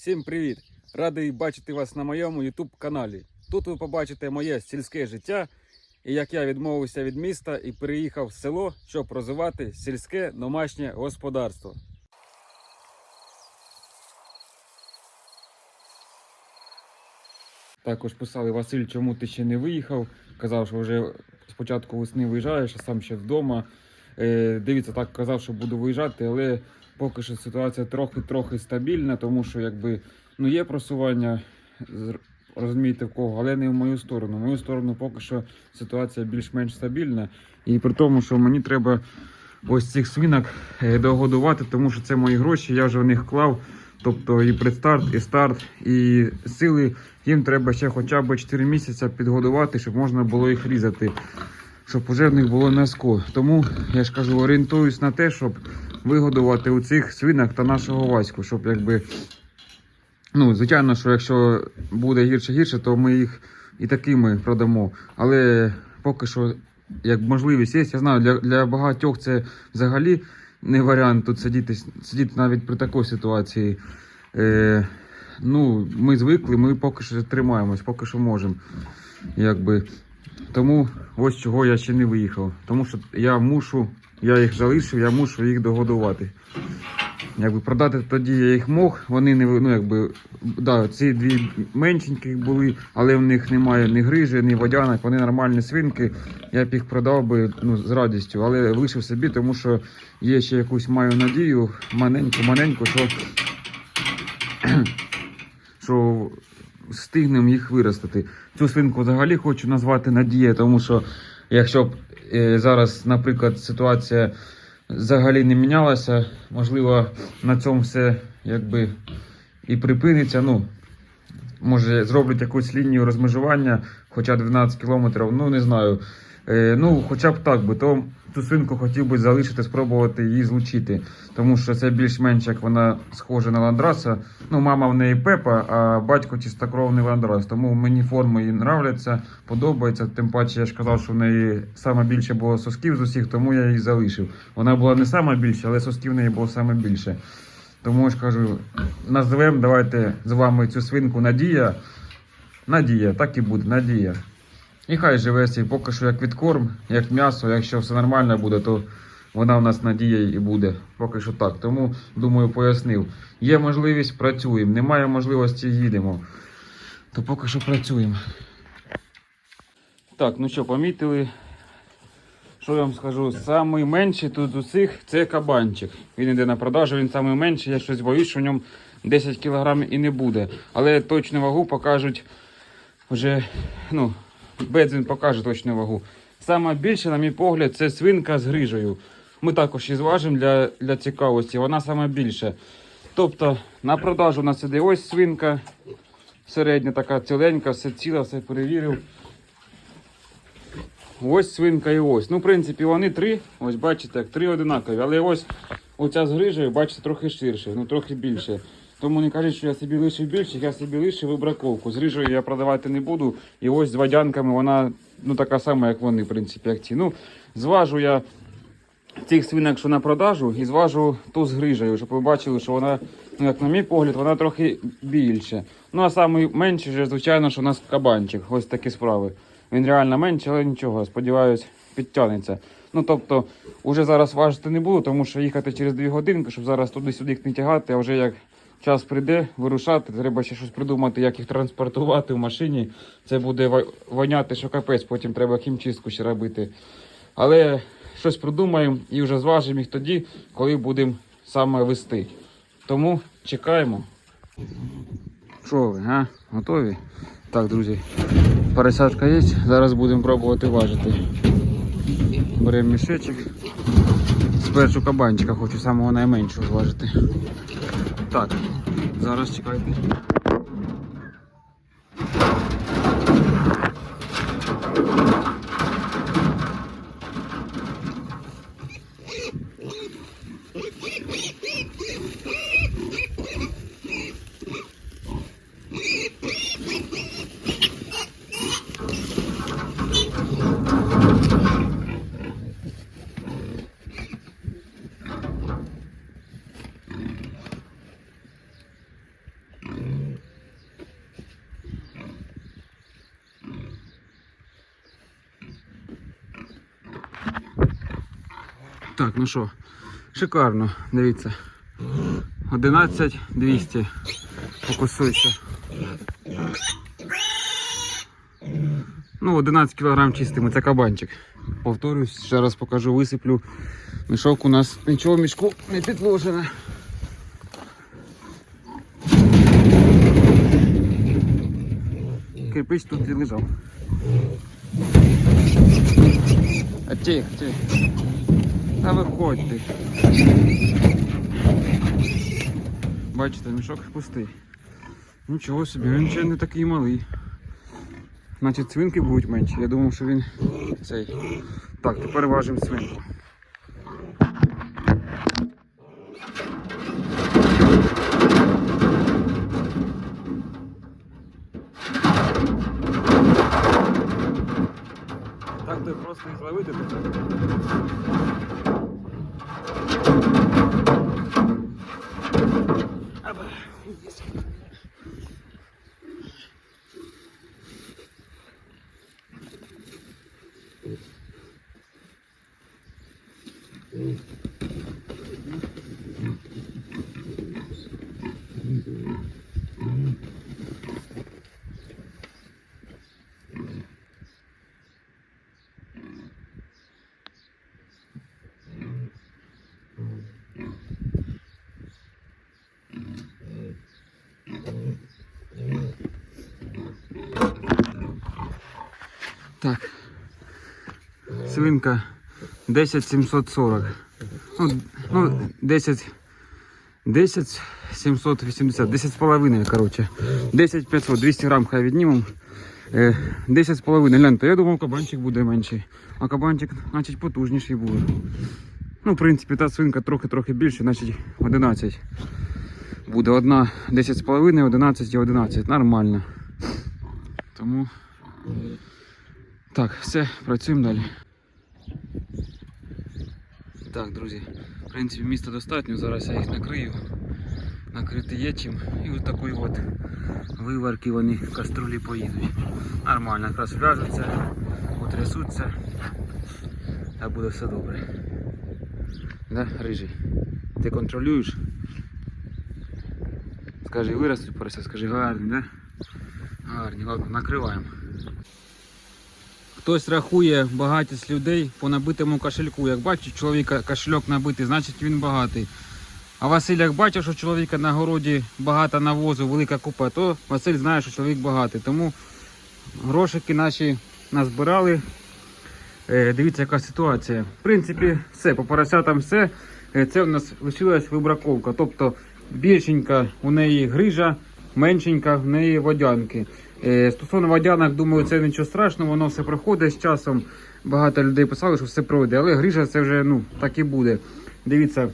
Всім привіт! Радий бачити вас на моєму YouTube каналі. Тут ви побачите моє сільське життя і як я відмовився від міста і переїхав в село, щоб розвивати сільське домашнє господарство. Також писали Василь, чому ти ще не виїхав. Казав, що вже спочатку весни виїжджаєш, а сам ще вдома. Е, дивіться, так казав, що буду виїжджати, але поки що ситуація трохи-трохи стабільна, тому що якби ну є просування, розумієте в кого, але не в мою сторону. В мою сторону поки що ситуація більш-менш стабільна. І при тому, що мені треба ось цих свинок е, догодувати, тому що це мої гроші, я вже в них клав. Тобто і предстарт, і старт, і сили їм треба ще хоча б 4 місяці підгодувати, щоб можна було їх різати, щоб уже в них було м'яско. Тому я ж кажу, орієнтуюсь на те, щоб вигодувати у цих свинок та нашого Ваську, щоб якби. Ну, звичайно, що якщо буде гірше-гірше, то ми їх і такими продамо. Але поки що, як можливість є, я знаю, для, для багатьох це взагалі не варіант тут сидіти, сидіти навіть при такій ситуації. Е, ну, ми звикли, ми поки що тримаємось, поки що можемо. Якби. Тому ось чого я ще не виїхав. Тому що я мушу, я їх залишив, я мушу їх догодувати. Якби продати тоді я їх мог, вони не ну, якби, да, ці дві меншенькі були, але в них немає ні грижі, ні водянок, вони нормальні свинки. Я б їх продав би ну, з радістю, але лишив собі, тому що є ще якусь маю надію, маленьку, маленьку, що, що встигнемо їх виростити. Цю свинку взагалі хочу назвати Надія, тому що якщо б е, зараз, наприклад, ситуація взагалі не мінялася, можливо, на цьому все якби і припиниться. Ну, може, зроблять якусь лінію розмежування, хоча 12 кілометрів, ну не знаю. Е, ну, хоча б так би, то цю свинку хотів би залишити, спробувати її злучити. Тому що це більш-менш як вона схожа на ландраса. Ну, мама в неї Пепа, а батько чистокровний ландрас. Тому мені форми їй нравляться, подобається. Тим паче я ж казав, що в неї саме більше було сосків з усіх, тому я її залишив. Вона була не сама більша, але сосків в неї було саме більше. Тому ж кажу, назвемо, давайте з вами цю свинку Надія. Надія, так і буде, Надія. І хай живе сій поки що як відкорм, як м'ясо, якщо все нормально буде, то вона в нас надія і буде. Поки що так. Тому, думаю, пояснив. Є можливість, працюємо. Немає можливості, їдемо. То поки що працюємо. Так, ну що, помітили? Що я вам скажу? Самий менший тут з усіх це кабанчик. Він йде на продажу, він самий менший. Я щось боюсь, що в ньому 10 кг і не буде. Але точну вагу покажуть вже, ну, Бедзін покаже точну вагу. Саме більше, на мій погляд, це свинка з грижею. Ми також її зважимо для, для цікавості. Вона саме більше. Тобто на продажу у нас іде ось свинка. Середня така ціленька, все ціла, все перевірив. Ось свинка і ось. Ну, в принципі, вони три. Ось бачите, як три одинакові. Але ось оця з грижею, бачите, трохи ширше, ну трохи більше. Тому не кажіть, що я собі лишив більше, я собі лишив вибраковку. З грижею я продавати не буду. І ось з водянками вона ну, така сама, як вони, в принципі, як ці. Ну, зважу я цих свинок, що на продажу, і зважу ту з грижею, щоб ви бачили, що вона, ну як на мій погляд, вона трохи більше. Ну а найменший, вже, звичайно, що у нас кабанчик. Ось такі справи. Він реально менший, але нічого, сподіваюсь, підтягнеться. Ну тобто, уже зараз важити не буду, тому що їхати через 2 годинки, щоб зараз туди-сюди їх не тягати, а вже як час прийде вирушати, треба ще щось придумати, як їх транспортувати в машині. Це буде воняти, що капець, потім треба хімчистку ще робити. Але щось придумаємо і вже зважимо їх тоді, коли будемо саме вести. Тому чекаємо. Що ви, а? Готові? Так, друзі, пересадка є. Зараз будемо пробувати важити. Беремо мішечок. Спершу кабанчика хочу самого найменшого зважити. Так, зараз чекайте. Так, ну що, шикарно, дивіться. 11 200. Фокусуйся. Ну, 11 кг чистими, це кабанчик. Повторюсь, ще раз покажу, висиплю. Мішок у нас нічого в мішку не підложено. Кирпич тут і лежав. Тих, тих. Та виходь ти. Бачите, мішок пустий. Нічого собі, він ще не такий малий. Значить, свинки будуть менші. Я думав, що він цей. Так, тепер важимо свинку. Так то просто не зловити Так. Свинка 10740. Ну, ну 10. 10 780, 10 з половиною, коротше. 10 500, 200 грам хай віднімемо. Е, 10 з половиною. Гляньте, я думав, кабанчик буде менший. А кабанчик, значить, потужніший буде. Ну, в принципі, та свинка трохи-трохи більше, значить 11. Буде одна 10 з половиною, 11 і 11. Нормально. Тому. Так, все, працюємо далі. Так, друзі, в принципі, міста достатньо. Зараз я їх накрию. Накрити є чим. І от такої от виварки вони в каструлі поїдуть. Нормально, якраз вляжуться, потрясуться. Та буде все добре. Да, рижий? Ти контролюєш? Скажи, виростуть скажи гарні, да? Гарні, ладно, накриваємо. Хтось рахує багатість людей по набитому кошельку. Як бачить чоловіка кошельок набитий, значить він багатий. А Василь, як бачив, що чоловіка на городі багато навозу, велика купа, то Василь знає, що чоловік багатий. Тому грошики наші назбирали. Е, дивіться, яка ситуація. В принципі, все, по поросятам все. Е, Це в нас лишилась вибраковка. Тобто більшенька у неї грижа, меншенька в неї водянки. Е, Стосовно водянок, думаю, це нічого страшного, воно все проходить з часом. Багато людей писали, що все пройде, але грижа це вже ну, так і буде. Дивіться,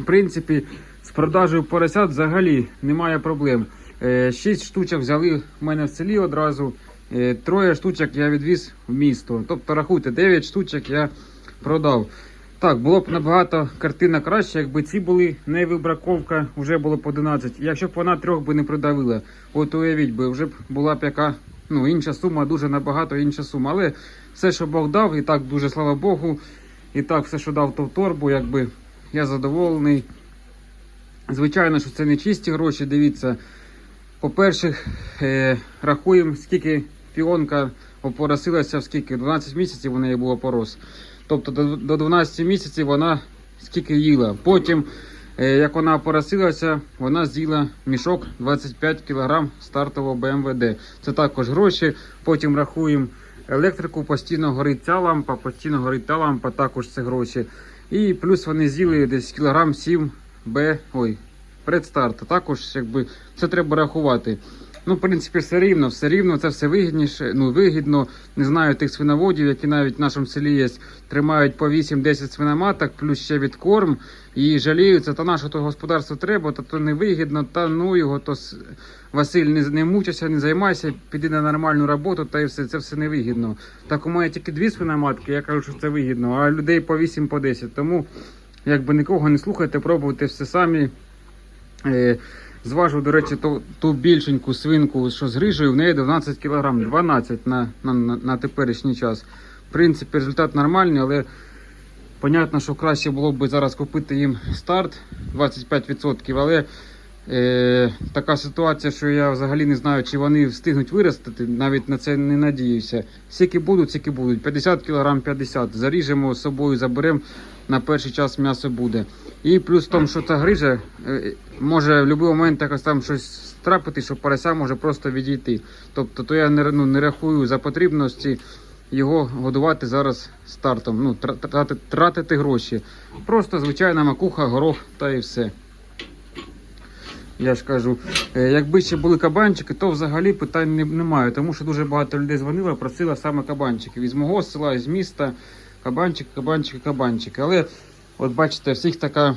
в принципі, з продажею поросят взагалі немає проблем. Е, Шість штучок взяли в мене в селі одразу. Е, Троє штучок я відвіз в місто. Тобто, рахуйте, 9 штучок я продав. Так, було б набагато картина краще, якби ці були не вибраковка, вже було б 11. Якщо б вона трьох би не придавила, от уявіть би, вже б була б яка ну, інша сума, дуже набагато інша сума. Але все, що Бог дав, і так дуже слава Богу. І так, все, що дав, то в торбу, якби я задоволений. Звичайно, що це не чисті гроші. Дивіться. По-перше, е, рахуємо, скільки піонка опоросилася, скільки 12 місяців у неї був опорос. Тобто до, до 12 місяців вона скільки їла. Потім, е, як вона опоросилася, вона з'їла мішок 25 кг стартового БМВД. Це також гроші. Потім рахуємо електрику, постійно горить ця лампа, постійно горить та лампа, також це гроші. І плюс вони з'їли десь кілограм 7 Б. Ой, предстарту. Також якби це треба рахувати. Ну, в принципі, все рівно, все рівно, це все вигідніше. Ну, вигідно. Не знаю тих свиноводів, які навіть в нашому селі є, тримають по 8-10 свиноматок, плюс ще відкорм. І жаліються, та наше то господарство треба, та то не вигідно, та ну його, то Василь, не, не мучайся, не займайся, піди на нормальну роботу, та і все, це все не вигідно. Так у мене тільки дві свиноматки, я кажу, що це вигідно, а людей по 8 по 10. Тому якби нікого не слухайте, пробуйте все самі. Зважу, до речі, ту, ту більшеньку свинку, що з грижею, в неї 12 кг, 12 на, на, на, на теперішній час. В принципі, результат нормальний, але Понятно, що краще було б зараз купити їм старт 25%, але е, така ситуація, що я взагалі не знаю, чи вони встигнуть виростити, навіть на це не надіюся. Скільки будуть, скільки будуть. 50 кг 50. Заріжемо з собою, заберемо. На перший час м'ясо буде. І плюс в тому, що ця грижа е, може в будь-який момент якось там щось трапити, що порося може просто відійти. Тобто, то я не, ну, не рахую за потрібності його годувати зараз стартом. Ну, тратити, тратити гроші. Просто звичайна макуха, горох та і все. Я ж кажу, е, якби ще були кабанчики, то взагалі питань немає, тому що дуже багато людей дзвонило, просило саме кабанчиків. Із мого села, із міста, кабанчик, кабанчики, кабанчики. Але от бачите, всіх така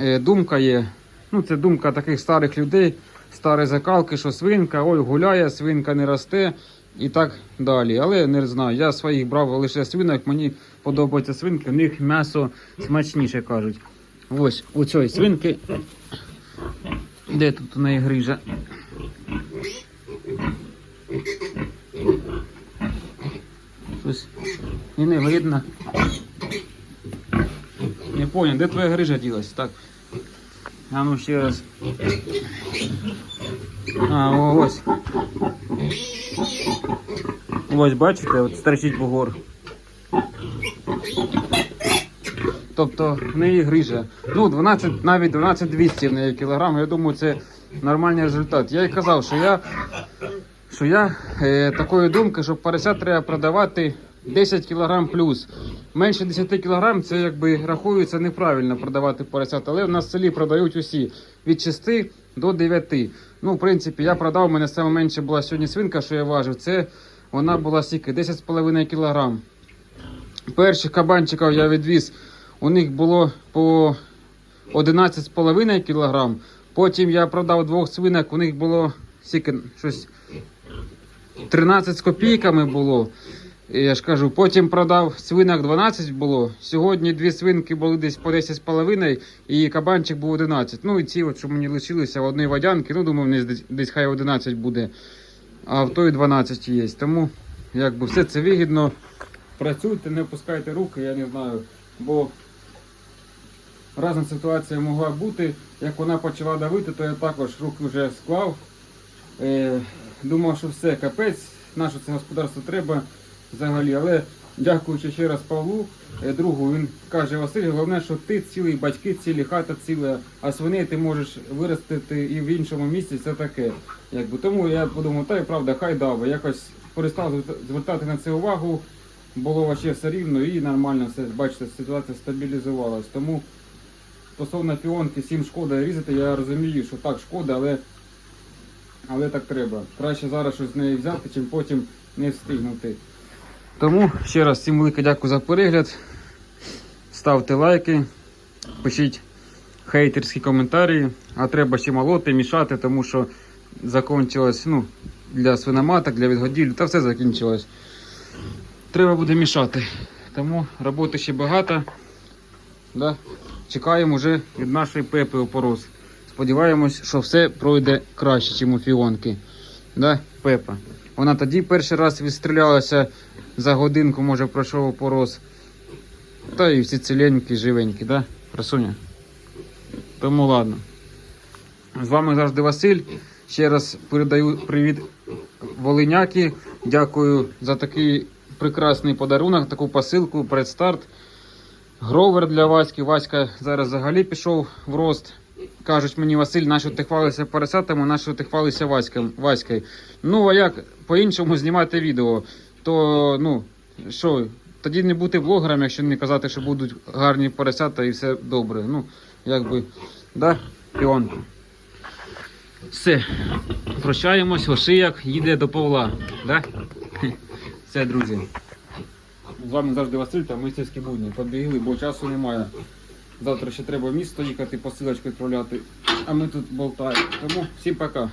е, думка є. Ну, це думка таких старих людей, старі закалки, що свинка, ой, гуляє, свинка не росте і так далі. Але не знаю, я своїх брав лише свинок, мені подобаються свинки, в них м'ясо смачніше кажуть. Ось у цієї свинки. Де тут у неї грижа? І не видно. Не понял, де твоя грижа ділась? Так. А ну ще раз. А, ось. Ось бачите, от стерчить бугор. Тобто в неї грижа. Ну, 12, навіть 12 200 в неї кілограм. Я думаю, це нормальний результат. Я й казав, що я, що я е, такої думки, що порося треба продавати 10 кілограм плюс. Менше 10 кілограм це якби рахується неправильно продавати поросят, але в нас в селі продають усі від 6 до 9. Ну, в принципі, я продав, у мене саме менше була сьогодні свинка, що я важив. Це вона була стільки 10,5 кілограм. Перших кабанчиків я відвіз. У них було по 11,5 кг. Потім я продав двох свинок, у них було скільки, щось 13 з копійками було. Я ж кажу, потім продав свинок 12 було. Сьогодні дві свинки були десь по 10,5 і кабанчик був 11. Ну і ці, от, що мені лишилися в одній водянки, ну думаю, десь, десь, десь хай 11 буде. А в той 12 є. Тому якби все це вигідно. Працюйте, не опускайте руки, я не знаю. Бо Разна ситуація могла бути. Як вона почала давити, то я також руки вже склав. Е, думав, що все, капець, наше це господарство треба взагалі. Але дякуючи ще раз Павлу, е, другу, він каже, Василь, головне, що ти цілий, батьки цілі, хата ціла, а свиней ти можеш виростити і в іншому місці це таке. Якби. Тому я подумав, та й правда, хай дав. Якось перестав звертати на це увагу. Було вообще все рівно і нормально все. Бачите, ситуація стабілізувалась. Тому стосовно фіонки, всім шкода різати, я розумію, що так шкода, але, але так треба. Краще зараз щось з неї взяти, чим потім не встигнути. Тому ще раз всім велике дякую за перегляд. Ставте лайки, пишіть хейтерські коментарі, а треба ще молоти, мішати, тому що закінчилось ну, для свиноматок, для відгодівлі, та все закінчилось. Треба буде мішати. Тому роботи ще багато. Да? Чекаємо вже від нашої пепи опороз. Сподіваємось, що все пройде краще, ніж у фіонки. Да, Пепа. Вона тоді перший раз відстрілялася за годинку, може пройшов опороз. Та і всі ціленькі, живенькі, да? Красуня. Тому ладно. З вами завжди Василь. Ще раз передаю привіт Волиняки. Дякую за такий прекрасний подарунок, таку посилку, предстарт. Гровер для Васьки. Васька зараз взагалі пішов в рост. Кажуть мені, Василь, нащо ти хвалишся поросятами, нащо ти хвалишся Васьком, Ваською. Ну, а як по-іншому знімати відео, то ну, що, тоді не бути блогером, якщо не казати, що будуть гарні поросята і все добре. Ну, якби, да, піонка. Все, прощаємось, Ошияк їде до Павла. Да? Все, друзі. З вами завжди Василь та мистерські будні. Побігли, бо часу немає. Завтра ще треба в місто їхати, посилочку відправляти, а ми тут болтаємо. Тому всім пока.